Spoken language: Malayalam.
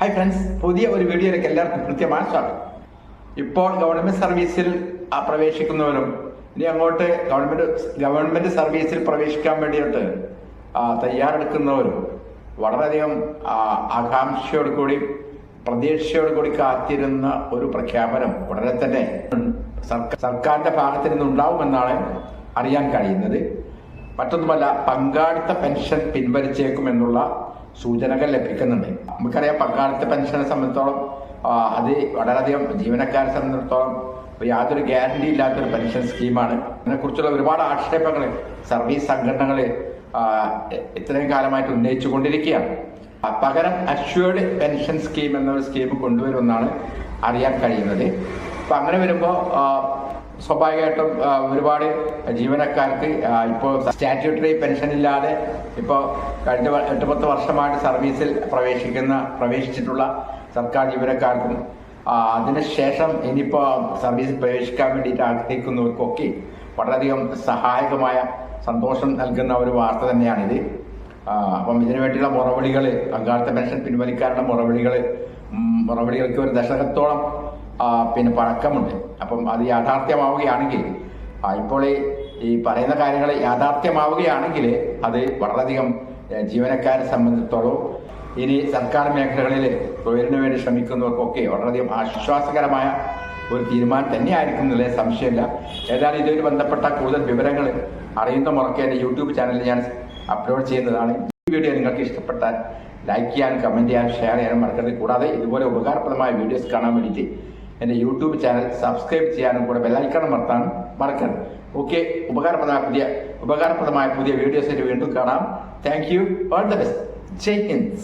ഹായ് ഫ്രണ്ട്സ് പുതിയ ഒരു വീഡിയോയിലേക്ക് എല്ലാവർക്കും കൃത്യമായ സ്വാഗതം. ഇപ്പോൾ ഗവൺമെന്റ് സർവീസിൽ പ്രവേശിക്കുന്നവരും ഇനി അങ്ങോട്ട് ഗവൺമെന്റ് ഗവൺമെന്റ് സർവീസിൽ പ്രവേശിക്കാൻ വേണ്ടിയിട്ട് തയ്യാറെടുക്കുന്നവരും വളരെയധികം ആകാംക്ഷയോട് കൂടി പ്രതീക്ഷയോട് കൂടി കാത്തിരുന്ന ഒരു പ്രഖ്യാപനം ഉടനെ തന്നെ സർക്കാരിന്റെ ഭാഗത്ത് നിന്നുണ്ടാവുമെന്നാണ് അറിയാൻ കഴിയുന്നത്. മറ്റൊന്നുമല്ല പങ്കാളിത്ത പെൻഷൻ പിൻവലിച്ചേക്കുമെന്നുള്ള സൂചനകൾ ലഭിക്കുന്നുണ്ട്. നമുക്കറിയാം പങ്കാളിത്ത പെൻഷനെ സംബന്ധിച്ചോളം അത് വളരെയധികം ജീവനക്കാരെ സംബന്ധിച്ചിടത്തോളം യാതൊരു ഗ്യാരണ്ടി ഇല്ലാത്തൊരു പെൻഷൻ സ്കീമാണ്. ഇതിനെക്കുറിച്ചുള്ള ഒരുപാട് ആക്ഷേപങ്ങൾ സർവീസ് സംഘടനകൾ ഇത്രയും കാലമായിട്ട് ഉന്നയിച്ചു കൊണ്ടിരിക്കുകയാണ് പകരം അഷ്വേർഡ് പെൻഷൻ സ്കീം എന്നൊരു സ്കീം കൊണ്ടുവരുമെന്നാണ് അറിയാൻ കഴിയുന്നത്. അപ്പൊ അങ്ങനെ വരുമ്പോൾ സ്വാഭാവികമായിട്ടും ഒരുപാട് ജീവനക്കാർക്ക് ഇപ്പോൾ സ്റ്റാറ്റ്യൂട്ടറി പെൻഷൻ ഇല്ലാതെ ഇപ്പോൾ കഴിഞ്ഞ എട്ട് പത്ത് വർഷമായിട്ട് സർവീസിൽ പ്രവേശിക്കുന്ന പ്രവേശിച്ചിട്ടുള്ള സർക്കാർ ജീവനക്കാർക്കും അതിനുശേഷം ഇനിയിപ്പോൾ സർവീസിൽ പ്രവേശിക്കാൻ വേണ്ടിയിട്ട് ആഗ്രഹിക്കുന്നവർക്കൊക്കെ വളരെയധികം സഹായകമായ സന്തോഷം നൽകുന്ന ഒരു വാർത്ത തന്നെയാണിത്. അപ്പം ഇതിനു വേണ്ടിയുള്ള മുറവിളികൾ പങ്കാളിത്ത പെൻഷൻ പിൻവലിക്കാനുള്ള മുറവിളികൾ മുറവിളികൾക്ക് ഒരു ദശകത്തോളം പിന്നെ പഴക്കമുണ്ട്. അപ്പം അത് യാഥാർത്ഥ്യമാവുകയാണെങ്കിൽ ഇപ്പോൾ ഈ പറയുന്ന കാര്യങ്ങൾ യാഥാർത്ഥ്യമാവുകയാണെങ്കിൽ അത് വളരെയധികം ജീവനക്കാരെ സംബന്ധിച്ചിടത്തോളം ഇനി സർക്കാർ മേഖലകളിൽ തൊഴിലിന് വേണ്ടി ശ്രമിക്കുന്നവർക്കൊക്കെ വളരെയധികം ആശ്വാസകരമായ ഒരു തീരുമാനം തന്നെയായിരിക്കും എന്നുള്ളത് സംശയമില്ല. ഏതായാലും ഇതുമായി ബന്ധപ്പെട്ട കൂടുതൽ വിവരങ്ങൾ അറിയുന്ന മുറയ്ക്ക് എന്റെ യൂട്യൂബ് ചാനലിൽ ഞാൻ അപ്ലോഡ് ചെയ്യുന്നതാണ്. ഈ വീഡിയോ നിങ്ങൾക്ക് ഇഷ്ടപ്പെട്ടാൽ ലൈക്ക് ചെയ്യാനും കമന്റ് ചെയ്യാനും ഷെയർ ചെയ്യാനും മറക്കരുത്. കൂടാതെ ഇതുപോലെ ഉപകാരപ്രദമായ വീഡിയോസ് കാണാൻ വേണ്ടിയിട്ട് എന്റെ യൂട്യൂബ് ചാനൽ സബ്സ്ക്രൈബ് ചെയ്യാനും കൂടെ ബെല്ലൈക്കണം മറത്താനും മറക്കരുത്. ഓക്കെ ഉപകാരപ്രദമായ പുതിയ ഉപകാരപ്രദമായ പുതിയ വീഡിയോസിൽ വീണ്ടും കാണാം. Thank you. All the best Jai Hind.